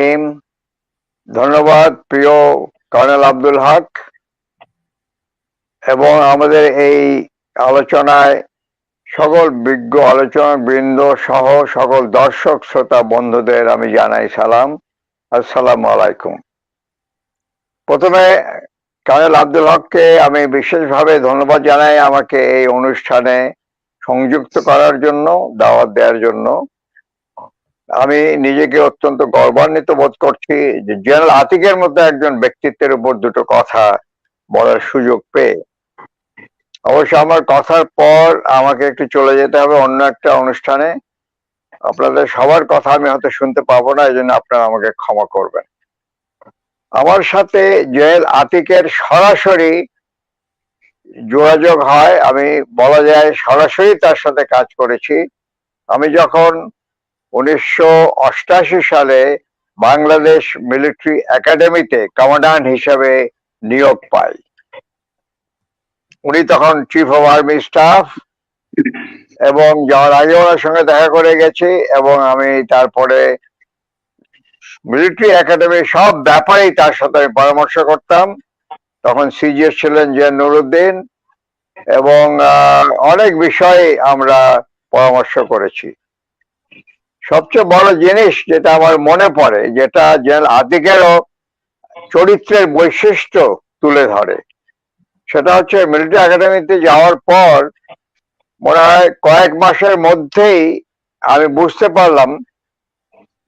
Team ধন্যবাদ, প্রিয় colonel Abdul হক। এবং আমাদের এই আলোচনায় সকল বিজ্ঞ আলোচনা বৃন্দ সহ সকল দর্শক, শ্রোতা, বন্ধুদের আমি জানাই সালাম। আসসালামু আলাইকুম। প্রথমে কর্নেল আব্দুল হককে আমি বিশেষভাবে ধন্যবাদ জানাই আমাকে এই অনুষ্ঠানে সংযুক্ত করার জন্য, দাওয়াত দেওয়ার জন্য। আমি নিজেকে অত্যন্ত গর্বান্বিত বোধ করছি যে জেনারেল আতিকের মতো একজন ব্যক্তিত্বের উপর দুটো কথা বলার সুযোগ পেয়ে। অবশ্য আমার কথার পর আমাকে একটু চলে যেতে হবে অন্য একটা অনুষ্ঠানে। আপনাদের সবার কথা আমি হয়তো শুনতে পাবো না এই জন্য আপনারা আমাকে ক্ষমা করবেন। আমার সাথে জেল আতিকের সরাসরি যোগাযোগ হয়। আমি বলা যায় সরাসরি তার সাথে কাজ করেছি। আমি যখন উনিশশো সালে বাংলাদেশ মিলিটারি একাডেমিতে কমান্ডান্ট হিসেবে নিয়োগ পাই উনি তখন চিফ অফ আর্মি স্টাফ এবং যাওয়ার আগে ওনার সঙ্গে দেখা করে গেছি এবং আমি তারপরে মিলিটারি একাডেমির সব ব্যাপারেই তার সাথে আমি পরামর্শ করতাম। তখন সিজিএস ছিলেন যে নুরুদ্দিন এবং অনেক বিষয়ে আমরা পরামর্শ করেছি। সবচেয়ে বড় জিনিস যেটা আমার মনে পড়ে, যেটা জেনারেল আতিকেরও চরিত্রের বৈশিষ্ট্য তুলে ধরে, সেটা হচ্ছে মিলিটারি একাডেমিতে যাওয়ার পর মনে হয় কয়েক মাসের মধ্যেই আমি বুঝতে পারলাম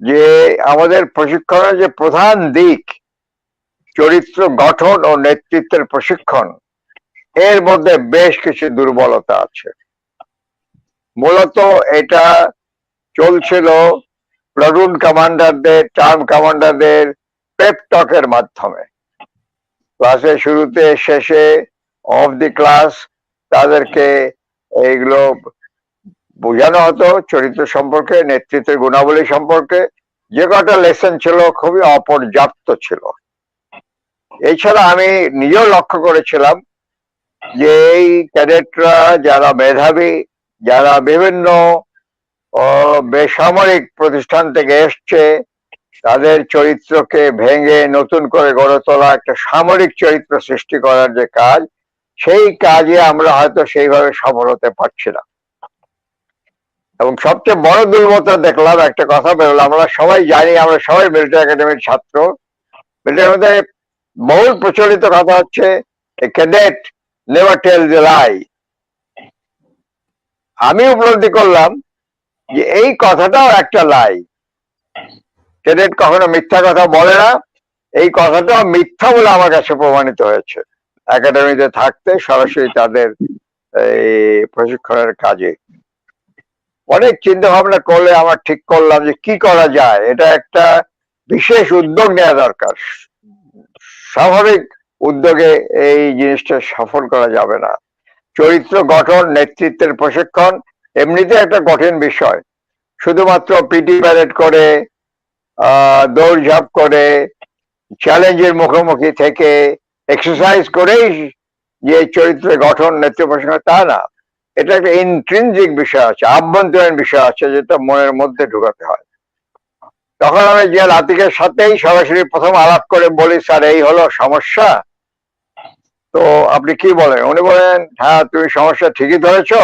যে আমাদের প্রশিক্ষণের যে প্রধান দিক চরিত্র গঠন ও নেতৃত্বের প্রশিক্ষণ, এর মধ্যে বেশ কিছু দুর্বলতা আছে। মূলত এটা চলছিল প্লাটুন কমান্ডারদের টার্ম কমান্ডারদের পেপটকের মাধ্যমে। ক্লাসের শুরুতে, শেষে অফ দি ক্লাস তাদেরকে এইগুলো বোঝানো হতো, চরিত্র সম্পর্কে, নেতৃত্বের গুণাবলী সম্পর্কে। যে কটা লেসন ছিল খুবই অপর্যাপ্ত ছিল। এছাড়া আমি নিজেও লক্ষ্য করেছিলাম যে এই ক্যাডেটরা যারা মেধাবী, যারা বিভিন্ন ও বেসামরিক প্রতিষ্ঠান থেকে এসছে। তাদের চরিত্রকে ভেঙে নতুন করে গড়ে তোলা একটা সামরিক চরিত্র সৃষ্টি করার যে কাজ, সেই কাজে আমরা হয়তো সেইভাবে সফল হতে পারছি না। এবং সবচেয়ে বড় দুর্বলতা দেখলাম, একটা কথা বেরোলো, আমরা সবাই জানি, আমরা সবাই মিলিটারি একাডেমির ছাত্র। মিলিটারির মধ্যে বহুল প্রচলিত কথা হচ্ছে cadet never tell the lie. আমি উপলব্ধি করলাম যে এই কথাটাও একটা লাই ক্যাডেট কখনো মিথ্যা কথা বলে না। এই কথাটাও মিথ্যা বলে আমার কাছে প্রমাণিত হয়েছে। একাডেমিতে থাকতে সরাসরি তাদের এই প্রশিক্ষণের কাজে। অনেক চিন্তা ভাবনা করলে আমার ঠিক করলাম যে কি করা যায়। এটা একটা বিশেষ উদ্যোগ নেওয়া দরকার। স্বাভাবিক উদ্যোগে এই জিনিসটা সফল করা যাবে না। চরিত্র গঠন, নেতৃত্বের প্রশিক্ষণ এমনিতে একটা কঠিন বিষয়। শুধুমাত্র পিটি প্যারেড করে দৌড়ঝাঁপ করে, চ্যালেঞ্জের মুখোমুখি থেকে এক্সারসাইজ করেই যে চরিত্রের গঠন প্রশিক্ষণ তা না। এটা একটা ইন্ট্রিনজিক বিষয় আছে, আভ্যন্তরীণ বিষয় আছে যেটা মনের মধ্যে ঢুকাতে হয়। তখন আমি যে লাতিকের সাথেই সরাসরি প্রথম আলাপ করে বলি, স্যার, এই হলো সমস্যা? তো আপনি কি বলেন? উনি বলেন হ্যাঁ তুমি সমস্যা ঠিকই ধরেছো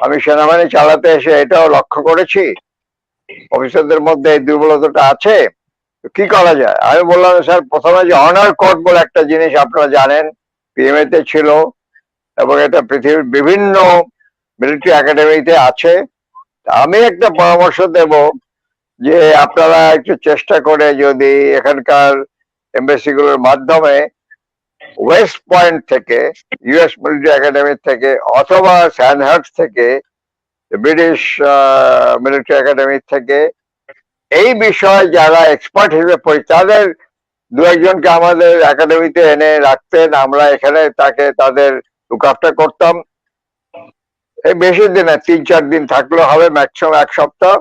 আমি সেনাবাহিনী চালাতে এসে এটাও লক্ষ্য করেছি। অফিসারদের মধ্যে এই দুর্বলতাটা আছে। কি করা যায়? আমি বললাম, স্যার, প্রথমে যে অনার কোড বলে একটা জিনিস আপনারা জানেন পিএমএ তে ছিল এবং এটা পৃথিবীর বিভিন্ন মিলিটারি একাডেমিতে আছে। আমি একটা পরামর্শ দেব যে আপনারা একটু চেষ্টা করে যদি এখানকার এমবেসি গুলোর মাধ্যমে ওয়েস্ট পয়েন্ট থেকে ইউএস মিলিটারি একাডেমি থেকে, অথবা স্যানহার্ট থেকে ব্রিটিশ মিলিটারি একাডেমি থেকে, এই বিষয়ে যারা এক্সপার্ট হিসেবে পড়ি, তাদের দু একজনকে আমাদের একাডেমিতে এনে রাখতেন। আমরা এখানে তাকে তাদের লুক আফটার করতাম। এই বেশি দিন না, তিন চার দিন থাকলেও হবে ম্যাক্সিমাম এক সপ্তাহ।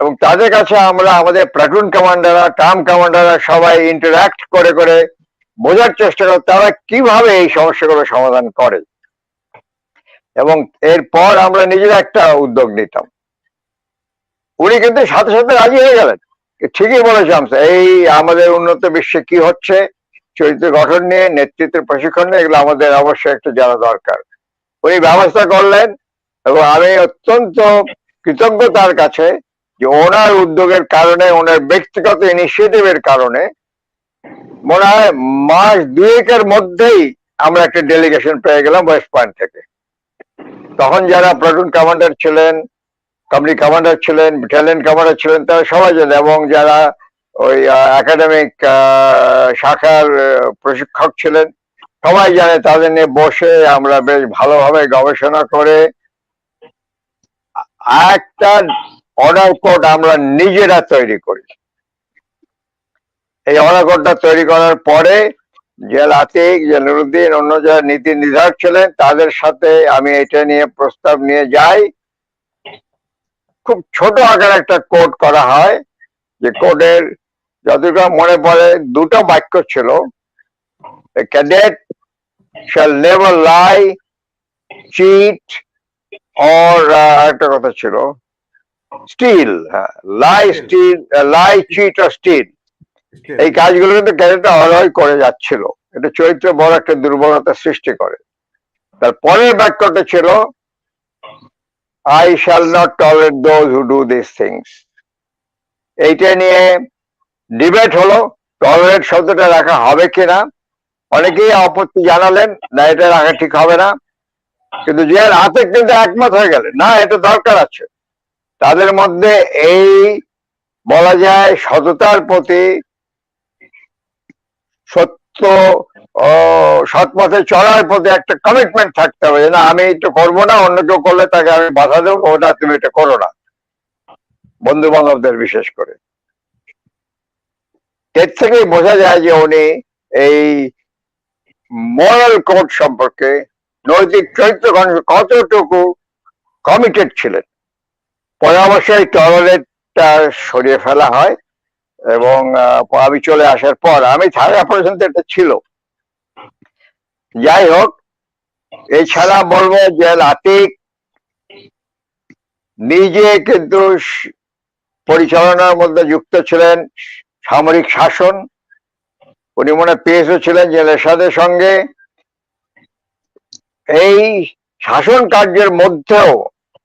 এবং তাদের কাছে আমরা আমাদের প্লাটুন কমান্ডাররা টার্ম কমান্ডাররা সবাই ইন্টারাক্ট করে করে বোঝার চেষ্টা করে তারা কীভাবে এই সমস্যাগুলো সমাধান করে। এবং এরপর আমরা নিজেরা একটা উদ্যোগ নিতাম। উনি কিন্তু সাথে সাথে রাজি হয়ে গেলেন। ঠিকই বলেছে আমসা এই আমাদের উন্নত বিশ্বে কি হচ্ছে, চরিত্র গঠন নিয়ে, নেতৃত্বের প্রশিক্ষণ নিয়ে, এগুলো আমাদের অবশ্যই একটা জানা দরকার। উনি ব্যবস্থা করলেন এবং আমি অত্যন্ত কৃতজ্ঞ তার কাছে যে ওনার উদ্যোগের কারণে, ওনার ব্যক্তিগত ইনিশিয়েটিভের কারণে মনে হয় মাস দুয়েকের মধ্যেই আমরা একটা ডেলিগেশন পেয়ে গেলাম ওয়েস্ট পয়েন্ট থেকে। তখন যারা প্লাটুন কমান্ডার ছিলেন কোম্পানি কমান্ডার ছিলেন ব্যাটালিয়ন কমান্ডার ছিলেন, তারা সবাই জানে, এবং যারা ওই একাডেমিক শাখার প্রশিক্ষক ছিলেন, সবাই জানে তাদের নিয়ে বসে আমরা বেশ ভালোভাবে গবেষণা করে একটা অর্ডার কোড আমরা নিজেরা তৈরি করি। এই কোডটা তৈরি করার পরে যে আতিক যে নুরুদ্দিন অন্য যারা নীতি নির্ধারক ছিলেন তাদের সাথে আমি এটা নিয়ে প্রস্তাব নিয়ে যাই। খুব ছোট আকার একটা কোড করা হয় যে কোডের যতটুকু মনে পড়ে দুটো বাক্য ছিল। Cadet never lie cheat or uh, একটা কথা ছিল। স্টিল হ্যাঁ। লাই স্টিল লাই চিট আর স্টিল এই কাজগুলো কিন্তু ক্যাডেটটা অরহই করে যাচ্ছিল। এটা চরিত্রে বড় একটা দুর্বলতা সৃষ্টি করে। তার পরের বাক্যটা ছিল I shall not tolerate those who do this things এইটা নিয়ে ডিবেট হলো টলারেট শব্দটা রাখা হবে কিনা অনেকেই আপত্তি জানালেন না এটা রাখা ঠিক হবে না। কিন্তু যে হাতে কিন্তু একমত হয়ে গেলেন না এটা দরকার আছে। তাদের মধ্যে এই বলা যায় সততার প্রতি সত্য সৎ পথে চলার প্রতি একটা কমিটমেন্ট থাকতে হবে না, আমি এটা করব না, অন্য কেউ করলে তাকে আমি বাধা দেবো ওটা তুমি এটা করো না। বন্ধু বান্ধবদের বিশেষ করে। এর থেকেই বোঝা যায় যে উনি এই মরাল কোড সম্পর্কে নৈতিক চরিত্র কতটুকু কমিটেড ছিলেন। পরে অবশ্যই টয়লেটটা সরিয়ে ফেলা হয়। এবং আমি চলে আসার পর আমি থাকা পর্যন্ত এটা ছিল। যাই হোক, এছাড়া বলব যে লাতিক নিজে কিন্তু পরিচালনার মধ্যে যুক্ত ছিলেন, সামরিক শাসন। উনি মনে পিএসও ছিলেন, যে এরশাদের সঙ্গে। এই শাসন কার্যের মধ্যেও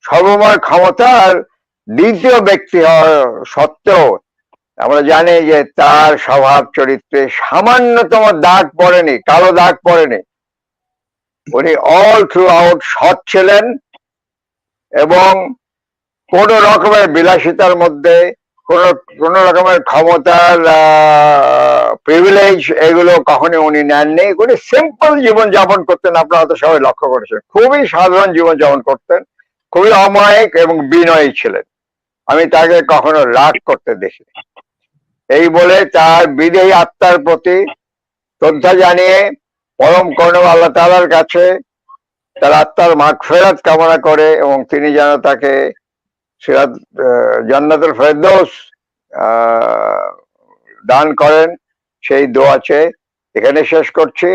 সর্বময় ক্ষমতার দ্বিতীয় ব্যক্তি হওয়া সত্ত্বেও আমরা জানি যে তার স্বভাব চরিত্রে সামান্যতম দাগ পড়েনি, কালো দাগ পড়েনি। উনি অল থ্রু আউট সৎ ছিলেন এবং কোন রকমের বিলাসিতার মধ্যে, কোন কোন রকমের ক্ষমতার প্রিভিলেজ এগুলো কখনই উনি নেননি। উনি সিম্পল জীবন যাপন করতেন, আপনারা তো সবাই লক্ষ্য করেছেন। খুবই সাধারণ জীবন যাপন করতেন, খুবই অমায়িক এবং বিনয়ী ছিলেন। আমি তাকে কখনো রাগ করতে দেখিনি। এই বলে তার বিদেহী আত্মার প্রতি শ্রদ্ধা জানিয়ে পরম কর্ণব আল্লাহ তালার কাছে তার আত্মার মাঠ ফেরাত কামনা করে এবং তিনি যেন তাকে সিরাত জান্নাতুল ফেরদৌস দান করেন। সেই দোয়াছে এখানে শেষ করছি।